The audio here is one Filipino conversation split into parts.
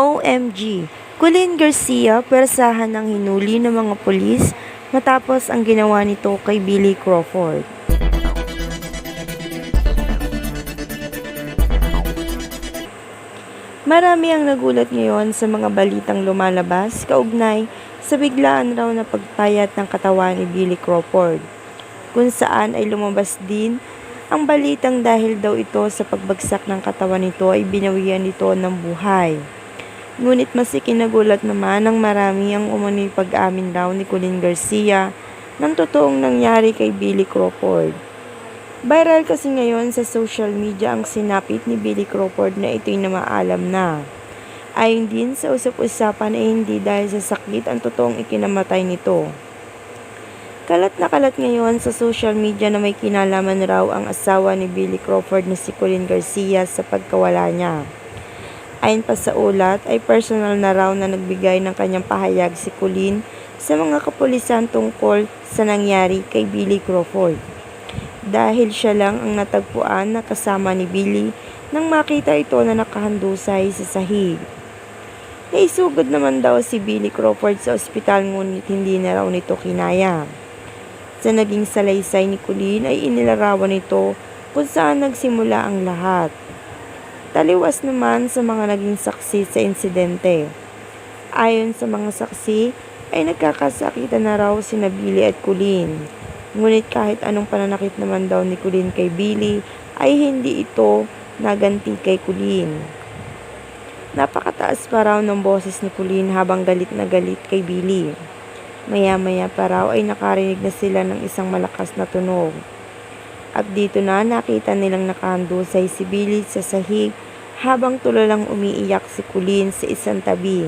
OMG! Colleen Garcia pwersahan ng hinuli ng mga pulis matapos ang ginawa nito kay Billy Crawford. Marami ang nagulat ngayon sa mga balitang lumalabas kaugnay sa biglaan raw na pagpayat ng katawan ni Billy Crawford, kung saan ay lumabas din ang balitang dahil daw ito sa pagbagsak ng katawan nito ay binawian nito ng buhay. Ngunit mas ikinagulat naman ng marami ang umano'y pag-amin raw ni Colleen Garcia ng totoong nangyari kay Billy Crawford. Viral kasi ngayon sa social media ang sinapit ni Billy Crawford na ito'y namaalam na. Ayon din sa usap-usapan ay hindi dahil sa sakit ang totoong ikinamatay nito. Kalat na kalat ngayon sa social media na may kinalaman raw ang asawa ni Billy Crawford na si Colleen Garcia sa pagkawala niya. Ayon pa sa ulat ay personal na raw na nagbigay ng kanyang pahayag si Colleen sa mga kapulisan tungkol sa nangyari kay Billy Crawford. Dahil siya lang ang natagpuan na kasama ni Billy nang makita ito na nakahandusay sa sahig. Naisugod naman daw si Billy Crawford sa ospital ngunit hindi na raw nito kinaya. Sa naging salaysay ni Colleen ay inilarawan nito kung saan nagsimula ang lahat. Taliwas naman sa mga naging saksi sa insidente. Ayon sa mga saksi, ay nagkakasakitan na raw si Billy at Colleen. Ngunit kahit anong pananakit naman daw ni Colleen kay Billy, ay hindi ito naganti kay Colleen. Napakataas pa raw ng boses ni Colleen habang galit na galit kay Billy. Maya-maya pa raw ay nakarinig na sila ng isang malakas na tunog. At dito na nakita nilang nakahandusay si Billy sa sahig habang tulalang umiiyak si Colleen sa isang tabi.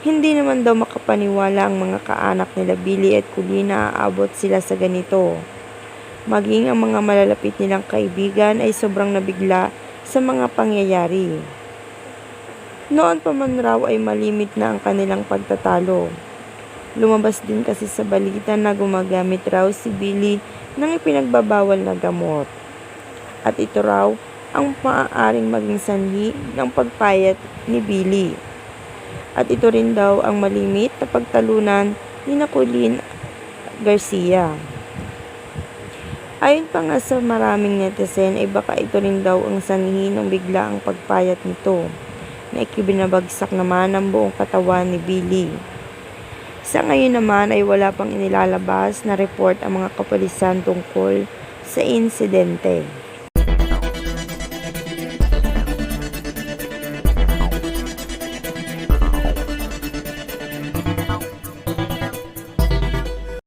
Hindi naman daw makapaniwala ang mga kaanak nila Billy at Colleen na aabot sila sa ganito. Maging ang mga malalapit nilang kaibigan ay sobrang nabigla sa mga pangyayari. Noon pa man raw ay malimit na ang kanilang pagtatalo. Lumabas din kasi sa balita na gumagamit raw si Billy ng ipinagbabawal na gamot. At ito raw ang maaaring maging sanhi ng pagpayat ni Billy. At ito rin daw ang malimit na pagtalunan ni Nakulin Garcia. Ayon pa nga sa maraming netizen ay baka ito rin daw ang sanhi ng biglaang pagpayat nito na ikibinabagsak naman ang buong katawan ni Billy. Sa ngayon naman ay wala pang inilalabas na report ang mga kapulisan tungkol sa insidente.